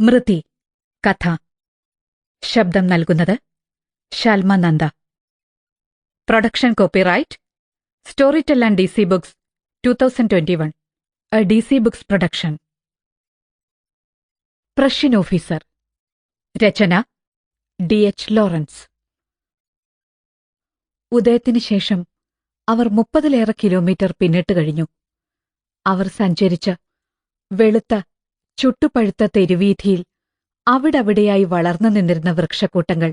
മൃതി. കഥ. ശബ്ദം നൽകുന്നത് Shalma Nanda. Production copyright. Storytel and D C books two thousand twenty one. D C books production. Prussian officer. Rachana D H Lawrence. ഉദയത്തിനു ശേഷം അവർ മുപ്പതിലേറെ kilometre പിന്നിട്ട് കഴിഞ്ഞു. അവർ സഞ്ചരിച്ച വെളുത്ത ചുട്ടുപഴുത്ത തെരുവീഥിയിൽ അവിടവിടെയായി വളർന്നു നിന്നിരുന്ന വൃക്ഷക്കൂട്ടങ്ങൾ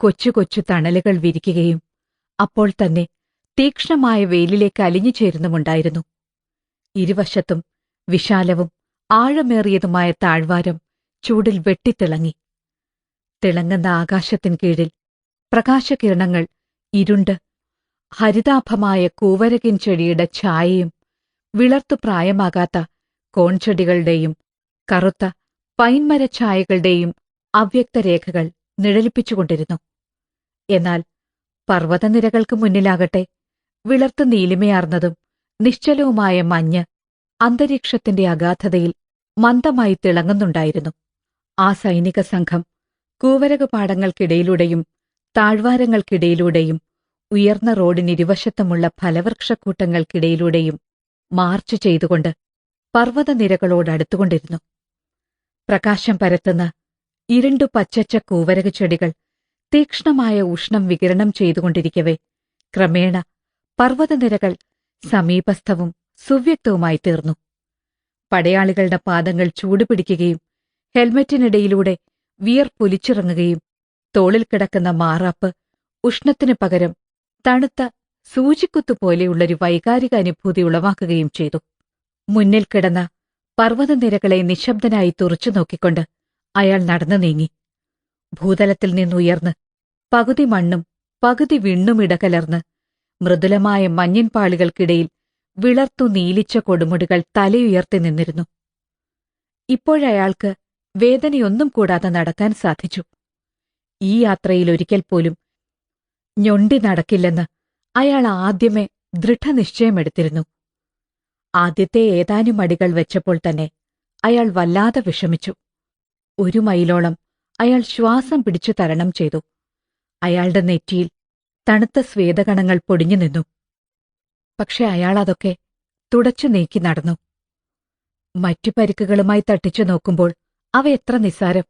കൊച്ചു കൊച്ചു തണലുകൾ വിരിക്കുകയും അപ്പോൾ തന്നെ തീക്ഷ്ണമായ വെയിലിലേക്ക് അലിഞ്ഞു ചേരുന്നുമുണ്ടായിരുന്നു. ഇരുവശത്തും വിശാലവും ആഴമേറിയതുമായ താഴ്വാരം ചൂടിൽ വെട്ടിത്തിളങ്ങി. തിളങ്ങുന്ന ആകാശത്തിൻ കീഴിൽ പ്രകാശകിരണങ്ങൾ ഇരുണ്ട് ഹരിതാഭമായ കൂവരകിൻ ചെടിയുടെ ഛായയും വിളർത്തു പ്രായമാകാത്ത കോൺചെടികളുടെയും കറുത്ത പൈൻമരഛായകളുടെയും അവ്യക്തരേഖകൾ നിഴലിപ്പിച്ചുകൊണ്ടിരുന്നു. എന്നാൽ പർവതനിരകൾക്ക് മുന്നിലാകട്ടെ വിളർത്ത് നീലിമയാർന്നതും നിശ്ചലവുമായ മഞ്ഞ് അന്തരീക്ഷത്തിന്റെ അഗാധതയിൽ മന്ദമായി തിളങ്ങുന്നുണ്ടായിരുന്നു. ആ സൈനിക സംഘം കൂവരകപാടങ്ങൾക്കിടയിലൂടെയും താഴ്വാരങ്ങൾക്കിടയിലൂടെയും ഉയർന്ന റോഡിനിരുവശത്തുമുള്ള ഫലവൃക്ഷക്കൂട്ടങ്ങൾക്കിടയിലൂടെയും മാർച്ച് ചെയ്തുകൊണ്ട് പർവതനിരകളോടടുത്തുകൊണ്ടിരുന്നു. പ്രകാശം പരത്തുന്ന ഇരുണ്ടു പച്ചച്ച കൂവരക ചെടികൾ തീക്ഷ്ണമായ ഉഷ്ണം വികിരണം ചെയ്തുകൊണ്ടിരിക്കവേ. ക്രമേണ പർവതനിരകൾ സമീപസ്ഥവും സുവ്യക്തവുമായി തീർന്നു. പടയാളികളുടെ പാദങ്ങൾ ചൂടുപിടിക്കുകയും ഹെൽമറ്റിനിടയിലൂടെ വിയർപ്പൊലിച്ചിറങ്ങുകയും തോളിൽ കിടക്കുന്ന മാറാപ്പ് ഉഷ്ണത്തിനു പകരം തണുത്ത സൂചിക്കുത്തു പോലെയുള്ളൊരു വൈകാരിക അനുഭൂതി ഉളവാക്കുകയും ചെയ്തു. മുന്നിൽ കിടന്ന പർവതനിരകളെ നിശബ്ദനായി തുറച്ചു നോക്കിക്കൊണ്ട് അയാൾ നടന്നു നീങ്ങി. ഭൂതലത്തിൽ നിന്നുയർന്ന് പകുതി മണ്ണും പകുതി വിണ്ണും ഇടകലർന്ന് മൃദുലമായ മഞ്ഞിൻപാളികൾക്കിടയിൽ വിളർത്തു നീലിച്ച കൊടുമുടികൾ തലയുയർത്തി നിന്നിരുന്നു. ഇപ്പോഴയാൾക്ക് വേദനയൊന്നും കൂടാതെ നടക്കാൻ സാധിച്ചു. ഈ യാത്രയിൽ ഒരിക്കൽ പോലും ഞൊണ്ടി നടക്കില്ലെന്ന് അയാൾ ആദ്യമേ ദൃഢനിശ്ചയമെടുത്തിരുന്നു. ആദ്യത്തെ ഏതാനും മടികൾ വെച്ചപ്പോൾ തന്നെ അയാൾ വല്ലാതെ വിഷമിച്ചു. ഒരു മൈലോളം അയാൾ ശ്വാസം പിടിച്ചു തരണം ചെയ്തു. അയാളുടെ നെറ്റിയിൽ തണുത്ത സ്വേദകണങ്ങൾ പൊടിഞ്ഞു നിന്നു. പക്ഷെ അയാൾ അതൊക്കെ തുടച്ചു നീക്കി നടന്നു. മറ്റു പരിക്കുകളുമായി തട്ടിച്ചു നോക്കുമ്പോൾ അവ എത്ര നിസ്സാരം.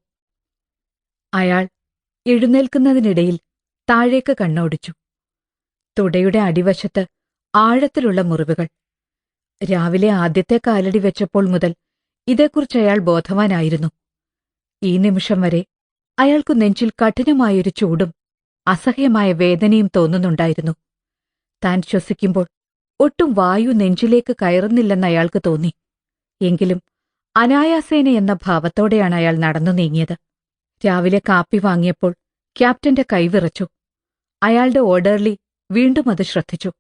അയാൾ എഴുന്നേൽക്കുന്നതിനിടയിൽ താഴേക്ക് കണ്ണോടിച്ചു. തുടയുടെ അടിവശത്ത് ആഴത്തിലുള്ള മുറിവുകൾ. രാവിലെ ആദ്യത്തെ കാലടി വെച്ചപ്പോൾ മുതൽ ഇതേക്കുറിച്ച് അയാൾ ബോധവാനായിരുന്നു. ഈ നിമിഷം വരെ അയാൾക്കു നെഞ്ചിൽ കഠിനമായൊരു ചൂടും അസഹ്യമായ വേദനയും തോന്നുന്നുണ്ടായിരുന്നു. താൻ ശ്വസിക്കുമ്പോൾ ഒട്ടും വായു നെഞ്ചിലേക്ക് കയറുന്നില്ലെന്ന് അയാൾക്ക് തോന്നി. എങ്കിലും അനായാസേന എന്ന ഭാവത്തോടെയാണ് അയാൾ നടന്നു നീങ്ങിയത്. രാവിലെ കാപ്പി വാങ്ങിയപ്പോൾ ക്യാപ്റ്റന്റെ കൈവിറച്ചു അയാളുടെ ഓർഡർലി വീണ്ടും അത് ശ്രദ്ധിച്ചു.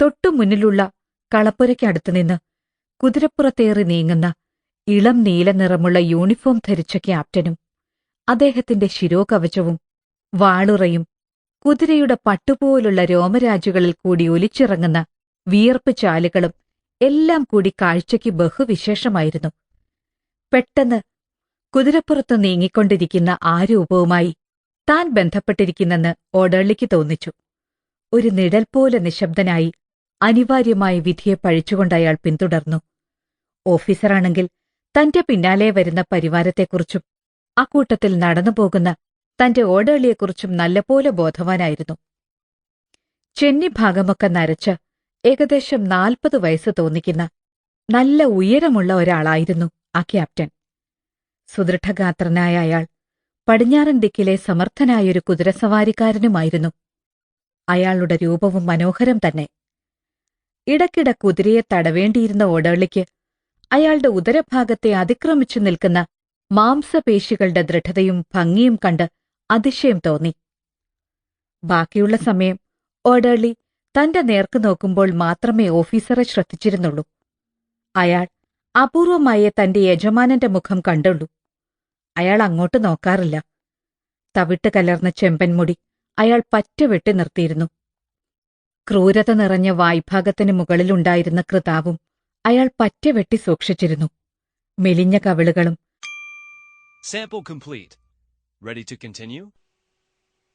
തൊട്ടു മുന്നിലുള്ള കളപ്പുരയ്ക്കടുത്തുനിന്ന് കുതിരപ്പുറത്തേറി നീങ്ങുന്ന ഇളം നീല നിറമുള്ള യൂണിഫോം ധരിച്ച ക്യാപ്റ്റനും അദ്ദേഹത്തിന്റെ ശിരോകവചവും വാളുറയും കുതിരയുടെ പട്ടുപോലുള്ള രോമരാജുകളിൽ കൂടി ഒലിച്ചിറങ്ങുന്ന വിയർപ്പ് ചാലുകളും എല്ലാം കൂടി കാഴ്ചയ്ക്ക് ബഹുവിശേഷമായിരുന്നു. പെട്ടെന്ന് കുതിരപ്പുറത്ത് നീങ്ങിക്കൊണ്ടിരിക്കുന്ന ആ രൂപവുമായി താൻ ബന്ധപ്പെട്ടിരിക്കുന്നെന്ന് ഓടള്ളിക്ക് തോന്നിച്ചു. ഒരു നിഴൽ പോലെ നിശബ്ദനായി അനിവാര്യമായ വിധിയെ പഴിച്ചുകൊണ്ട് അയാൾ പിന്തുടർന്നു. ഓഫീസറാണെങ്കിൽ തന്റെ പിന്നാലെ വരുന്ന പരിവാരത്തെക്കുറിച്ചും അക്കൂട്ടത്തിൽ നടന്നുപോകുന്ന തന്റെ ഓടേളിയെക്കുറിച്ചും നല്ലപോലെ ബോധവാനായിരുന്നു. ചെന്നി ഭാഗമൊക്കെ നരച്ച് ഏകദേശം നാൽപ്പത് വയസ്സ് തോന്നിക്കുന്ന നല്ല ഉയരമുള്ള ഒരാളായിരുന്നു ആ ക്യാപ്റ്റൻ. സുദൃഢഗാത്രനായ അയാൾ പടിഞ്ഞാറൻ ദിക്കിലെ സമർത്ഥനായൊരു കുതിരസവാരിക്കാരനുമായിരുന്നു. അയാളുടെ രൂപവും മനോഹരം തന്നെ. ഇടയ്ക്കിടെ കുതിരയെ തടവേണ്ടിയിരുന്ന ഓടേളിക്ക് അയാളുടെ ഉദരഭാഗത്തെ അതിക്രമിച്ചു നിൽക്കുന്ന മാംസപേശികളുടെ ദൃഢതയും ഭംഗിയും കണ്ട് അതിശയം തോന്നി. ബാക്കിയുള്ള സമയം ഓടേളി തന്റെ നേർക്ക് നോക്കുമ്പോൾ മാത്രമേ ഓഫീസറെ ശ്രദ്ധിച്ചിരുന്നുള്ളൂ. അയാൾ അപൂർവമായേ തന്റെ യജമാനന്റെ മുഖം കണ്ടുള്ളൂ. അയാൾ അങ്ങോട്ട് നോക്കാറില്ല. തവിട്ട് കലർന്ന ചെമ്പൻമുടി അയാൾ പറ്റ വെട്ടി നിർത്തിയിരുന്നു. ക്രൂരത നിറഞ്ഞ വായ്ഭാഗത്തിന് മുകളിലുണ്ടായിരുന്ന കൃതാവും അയാൾ പറ്റ വെട്ടി സൂക്ഷിച്ചിരുന്നു മെലിഞ്ഞ കവിളുകളും?